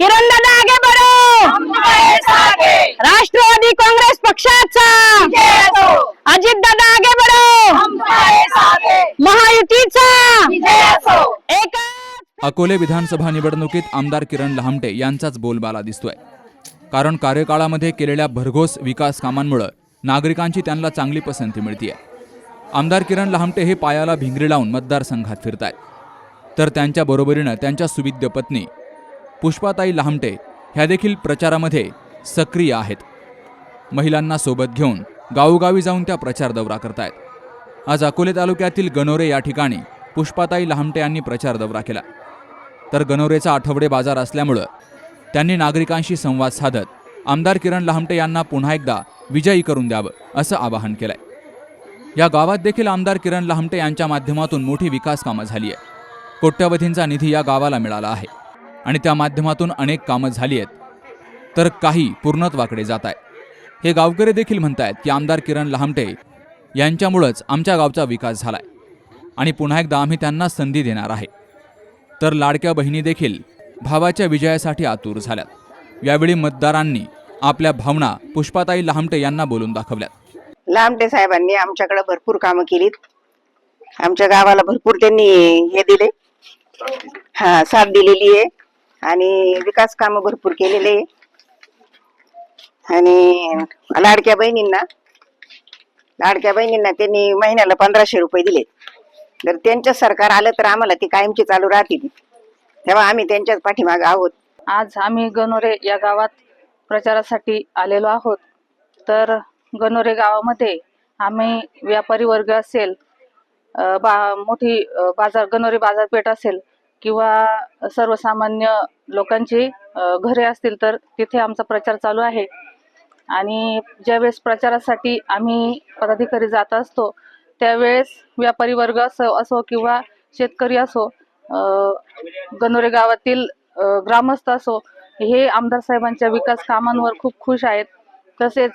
किरण दादा आगे बढ़ो। राष्ट्रवादी काँग्रेस पक्षाचा। अजित दादा आगे बढ़ो। महायुतीचा। एक अकोले विधानसभा निवडणुकीत आमदार किरण लहामटे यांचाच बोलबाला दिसतोय. कारण कार्यकाळामध्ये केलेल्या भरघोस विकास कामांमुळे नागरिकांची त्यांना चांगली पसंती मिळतीये. आमदार किरण लहामटे हे पायाला भिंगरी लावून मतदारसंघात फिरतायत. तर त्यांच्या बरोबरीनं त्यांच्या सुविद्य पत्नी पुष्पाताई लहामटे ह्या देखील प्रचारामध्ये सक्रिय आहेत. महिलांना सोबत घेऊन गावोगावी जाऊन त्या प्रचार दौरा करतायत. आज अकोले तालुक्यातील गणोरे या ठिकाणी पुष्पाताई लहामटे यांनी प्रचार दौरा केला. तर गणोरेचा आठवडे बाजार असल्यामुळं त्यांनी नागरिकांशी संवाद साधत आमदार किरण लहामटे यांना पुन्हा एकदा विजयी करून द्यावं असं आवाहन केलंय. या गावात देखील आमदार किरण लहामटे यांच्या माध्यमातून मोठी विकास कामं झाली आहे कोट्यवधींचा निधी या गावाला मिळाला आहे. आणि त्या माध्यमातून अनेक कामं झाली आहेत. तर काही पूर्णत्वाकडे जात आहे हे गावकरी देखील म्हणतायत की आमदार किरण लहामटे यांच्यामुळंच आमच्या गावचा विकास झालाय आणि पुन्हा एकदा आम्ही त्यांना संधी देणार आहे. तर लाडक्या बहिणी देखील भावाच्या विजयासाठी आतुर झाल्यात. यावेळी मतदारांनी आपल्या भावना पुष्पाताई लहामटे यांना बोलून दाखवल्यात. लहामटे साहेबांनी आमच्याकडे भरपूर कामं केलीत. आमच्या गावाला भरपूर त्यांनी हे दिले. हा साथ दिलेली आहे. आणि विकास काम भरपूर केलेले आणि लाडक्या बहिणींना लाडक्या बहिणींना त्यांनी महिन्याला पंधराशे रुपये दिले जर त्यांचं सरकार आलं तर आम्हाला ती कायमची चालू राहतील तेव्हा आम्ही त्यांच्याच पाठीमागे आहोत. आज आम्ही गणोरे या गावात प्रचारासाठी आलेलो आहोत. तर गणोरे गावामध्ये आम्ही व्यापारी वर्ग असेल बा मोठी बाजार गणोरे बाजारपेठ असेल किंवा सर्वसामान्य लोकांची घरे असतील तर तिथे आमचा प्रचार चालू आहे. आणि ज्यावेळेस प्रचारासाठी आम्ही पदाधिकारी जात असतो त्यावेळेस व्यापारी वर्ग असो असो किंवा शेतकरी असो गनोरे गणोरे गावातील ग्रामस्थ असो हे आमदार साहेबांच्या विकास कामांवर खूप खुश आहेत. तसेच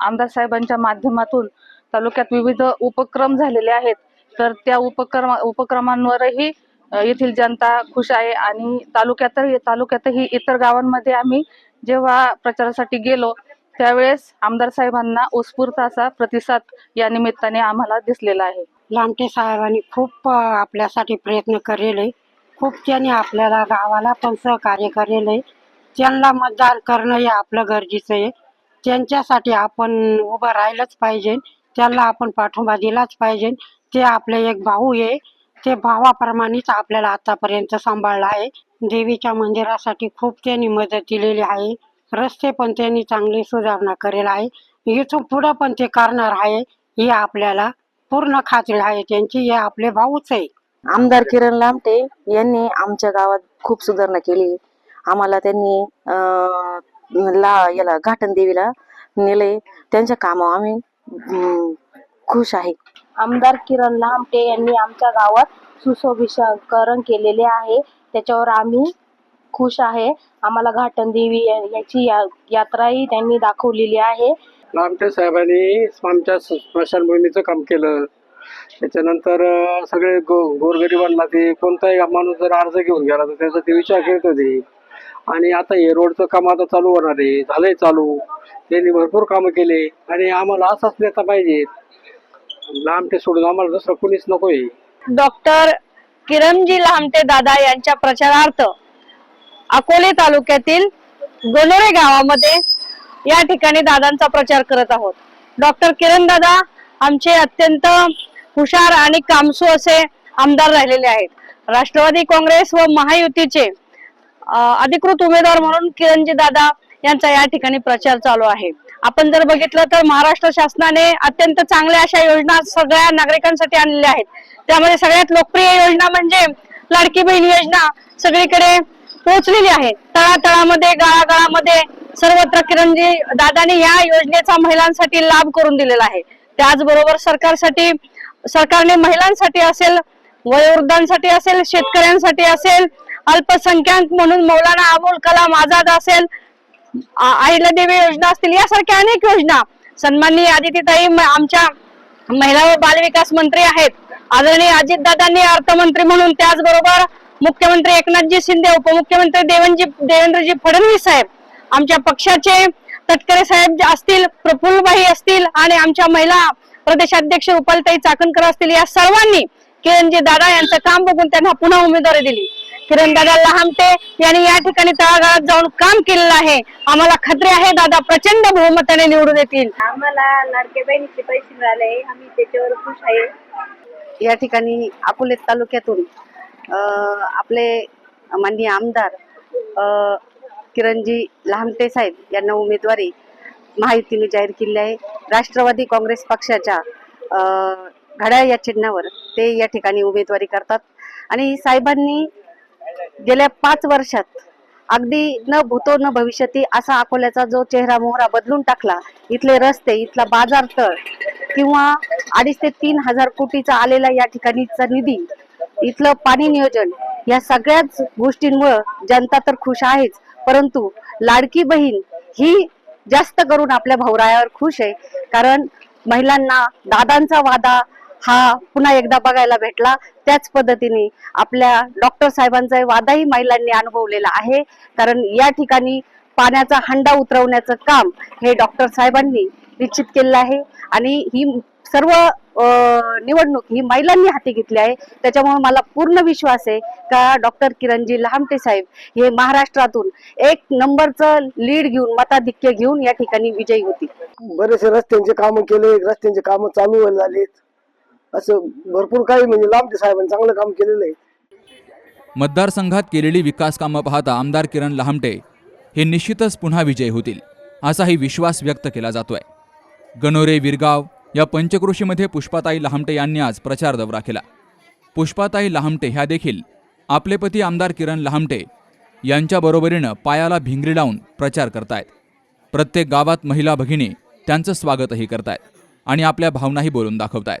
आमदार साहेबांच्या माध्यमातून तालुक्यात विविध उपक्रम झालेले आहेत. तर त्या उपक्रमा उपक्रमांवरही येथील जनता खुश आहे आणि तालुक्यातही तालुक्यातही इतर गावांमध्ये आम्ही जेव्हा प्रचारासाठी गेलो त्यावेळेस आमदार साहेबांना उत्स्फूर्त असा प्रतिसाद या निमित्ताने आम्हाला दिसलेला आहे. लामटे साहेबांनी खूप आपल्यासाठी प्रयत्न केलेले खूप त्यांनी आपल्याला गावाला पण सहकार्य करेले. त्यांना मतदान करणं हे आपलं गरजेचं आहे. त्यांच्यासाठी आपण उभं राहिलंच पाहिजे. त्यांना आपण पाठिंबा दिलाच पाहिजे. ते आपले एक भाऊ आहे ते भावाप्रमाणेच आपल्याला आतापर्यंत सांभाळलं आहे. देवीच्या मंदिरासाठी खूप त्यांनी मदत दिलेली आहे. रस्ते पण त्यांनी चांगली सुधारणा करेल आहे. इथून पुढं पण ते करणार आहे. ही आपल्याला पूर्ण खात्री आहे. त्यांची हे आपले भाऊच आहे. आमदार किरण लामटे यांनी आमच्या गावात खूप सुधारणा केली. आम्हाला त्यांनी ला याला घाटन देवीला नेले. त्यांच्या कामावर आम्ही खुश आहे. आमदार किरण लामटे यांनी आमच्या गावात सुशोभीकरण केलेले आहे. त्याच्यावर आम्ही खुश आहे. आम्हाला घाटन देवी याची या- यात्राही त्यांनी दाखवलेली आहे. लामटे साहेबांनी आमच्या स्मशानभूमीचं काम केलं. त्याच्यानंतर सगळे गो गोरगरिबांना ते कोणताही माणूस जर अर्ज घेऊन गेला तर त्याचा ते विचार करत होते. आणि आता हे रोडचं काम आता चालू होणार आहे. झालंय चालू. त्यांनी भरपूर कामं केले. आणि आम्हाला असाच नेता पाहिजे लांबटे सोडून आम्हाला दुसरं कोणीच नकोय डॉक्टर किरणजी लामटे दादा यांच्या प्रचारार्थ अकोले तालुक्यातील गोलोरे गावामध्ये या ठिकाणी दादांचा प्रचार करत आहोत. डॉक्टर किरण दादा आमचे अत्यंत हुशार आणि कामसू असे आमदार राहिलेले आहेत. राष्ट्रवादी काँग्रेस व महायुतीचे अधिकृत उमेदवार म्हणून किरणजी दादा यांचा या ठिकाणी प्रचार चालू आहे. आपण जर बघितलं तर महाराष्ट्र शासनाने अत्यंत चांगल्या अशा योजना सगळ्या नागरिकांसाठी आणलेल्या आहेत. त्यामध्ये सगळ्यात लोकप्रिय योजना म्हणजे लाडकी बहीण योजना सगळीकडे पोहोचलेली आहे. तळातळामध्ये गाळागाळामध्ये सर्वत्र किरणजी दादाने या योजनेचा महिलांसाठी लाभ करून दिलेला आहे. त्याचबरोबर सरकारसाठी सरकारने महिलांसाठी असेल वयोवृद्धांसाठी असेल शेतकऱ्यांसाठी असेल अल्पसंख्याक म्हणून मौलाना अबुल कलाम आझाद असेल आईला देवी योजना असतील यासारख्या अनेक योजना. सन्माननीय आदित्यताई आमच्या महिला व बालविकास मंत्री आहेत. आदरणीय अजितदादांनी अर्थमंत्री म्हणून त्याचबरोबर मुख्यमंत्री एकनाथजी शिंदे उपमुख्यमंत्री देवनजी देवेंद्रजी फडणवीस साहेब आमच्या पक्षाचे तटकरे साहेब जे असतील प्रफुल्लबाई असतील आणि आमच्या महिला प्रदेशाध्यक्ष उपालताई चाकणकर असतील या सर्वांनी किरणजी दादा यांचं काम बघून त्यांना पुन्हा उमेदवारी दिली. किरण दादा लहामटे यांनी या ठिकाणी तळागाळात जाऊन काम केलेलं आहे. आम्हाला खात्री आहे दादा प्रचंड बहुमताने निवडून येतील. आम्हाला लाडके बहिणीचे पैसे मिळाले. आम्ही त्याच्यावर खुश आहे. या ठिकाणी अकोले तालुक्यातून आपले माननीय आमदार किरणजी लहामटे साहेब यांना उमेदवारी महायुतीने जाहीर केली आहे. राष्ट्रवादी काँग्रेस पक्षाच्या अ, घड्याळ या चिन्हावर ते या ठिकाणी उमेदवारी करतात. आणि साहेबांनी गेल्या पाच वर्षात अगदी न भूतो न भविष्यती असा अकोल्याचा जो चेहरा मोहरा बदलून टाकला इथले रस्ते इथला बाजारतळ किंवा अडीच ते तीन हजार कोटीचा आलेला या ठिकाणीचा निधी इथलं पाणी नियोजन या सगळ्याच गोष्टींमुळं जनता तर खुश आहेच परंतु लाडकी बहीण ही जास्त करून आपल्या भाऊरायावर खुश आहे. कारण महिलांना दादांचा वादा हा पुन्हा एकदा बघायला भेटला. त्याच पद्धतीने आपल्या डॉक्टर साहेबांचा वादाही महिलांनी अनुभवलेला आहे. कारण या ठिकाणी पाण्याचा हंडा उतरवण्याचं काम हे डॉक्टर साहेबांनी निश्चित केलेलं आहे. आणि ही सर्व निवडणूक ही महिलांनी हाती घेतली आहे. त्याच्यामुळे मला पूर्ण विश्वास आहे का डॉक्टर किरणजी लहामटे साहेब हे महाराष्ट्रातून एक नंबरचं लीड घेऊन मताधिक्य घेऊन या ठिकाणी विजयी होती बरेचसे रस्त्यांचे कामं केले रस्त्यांचे कामं चालू झालेत. असं भरपूर काही म्हणजे लाभते साहेबांनी चांगलं काम केलेलं आहे. मतदारसंघात केलेली विकास कामं पाहता आमदार किरण लहामटे हे निश्चितच पुन्हा विजयी होतील असाही विश्वास व्यक्त केला जातोय. गणोरे विरगाव या पंचकृषीमध्ये पुष्पाताई लहामटे यांनी आज प्रचार दौरा केला. पुष्पाताई लहामटे ह्या देखील आपले पती आमदार किरण लहामटे यांच्या बरोबरीनं पायाला भिंगरी लावून प्रचार करतायत. प्रत्येक गावात महिला भगिनी त्यांचं स्वागतही करतायत आणि आपल्या भावनाही बोलून दाखवतायत.